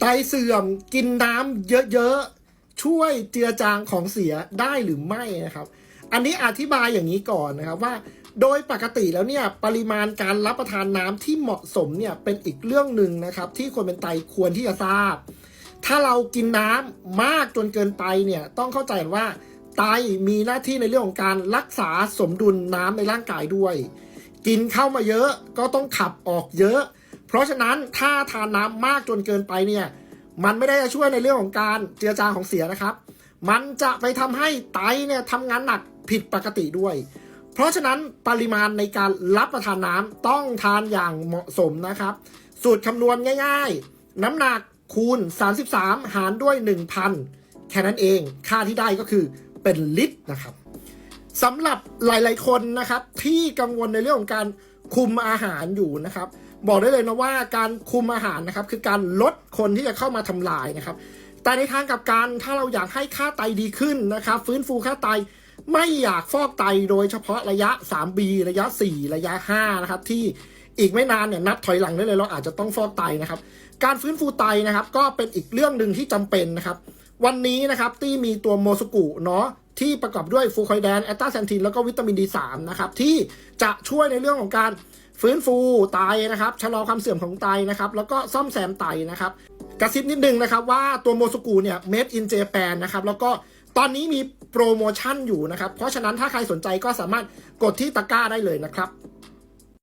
ไตเสื่อมกินน้ำเยอะๆ ช่วยเจือจางของเสียได้หรือไม่นะครับ อันนี้อธิบายอย่างนี้ก่อนนะครับว่า โดยปกติแล้วเนี่ยปริมาณการรับประทานน้ำที่เหมาะสมเนี่ยเป็นอีกเรื่องหนึ่งนะครับ ที่คนเป็นไตควรที่จะทราบ ถ้าเรากินน้ำมากจนเกินไปเนี่ยต้องเข้าใจว่าไตมีหน้าที่ในเรื่องของการรักษาสมดุลน้ำในร่างกายด้วย กินเข้ามาเยอะก็ต้องขับออกเยอะ เพราะฉะนั้นถ้าทานน้ำมากจนเกินไปเนี่ยมันไม่ได้จะช่วยในเรื่องของการเจือจางของเสียนะครับ มันจะไปทำให้ไตเนี่ยทำงานหนักผิดปกติด้วย เพราะฉะนั้นปริมาณในการรับประทานน้ำต้องทานอย่างเหมาะสมนะครับ สูตรคำนวณง่าย ๆ น้ำหนักคูณ 33 หารด้วย 1,000 แค่นั้นเอง ค่าที่ได้ก็คือเป็นลิตรนะครับสำหรับหลายๆคนนะครับที่กังวลในเรื่องของการ คุมอาหารอยู่นะครับ บอกได้เลยนะว่าการคุมอาหารนะครับ คือการลดคนที่จะเข้ามาทำลายนะครับ แต่ในทางกับกันถ้าเราอยากให้ค่าไตดีขึ้นนะครับ ฟื้นฟูค่าไตไม่อยากฟอกไตโดยเฉพาะระยะ 3B ระยะ 4 ระยะ 5 นะครับ ที่อีกไม่นานเนี่ยนับถอยหลังได้เลยเราอาจจะต้องฟอกไตนะครับ การฟื้นฟูไตนะครับ ก็เป็นอีกเรื่องหนึ่งที่จำเป็นนะครับ วันนี้นะครับที่มีตัวโมสกุเนาะ ที่ประกอบด้วยฟูคอยแดนแอตตาแซนทินแล้วก็วิตามินดี3นะครับที่จะช่วยในเรื่องของการฟื้นฟูไตนะครับชะลอความเสื่อมของไตนะครับแล้วก็ซ่อมแซมไตนะครับกระซิบนิดนึงนะครับว่าตัวโมสกุเนี่ย made in Japan นะครับแล้วก็ตอนนี้มีโปรโมชั่นอยู่นะครับ เพราะฉะนั้นถ้าใครสนใจก็สามารถกดที่ตะกร้าได้เลยนะครับ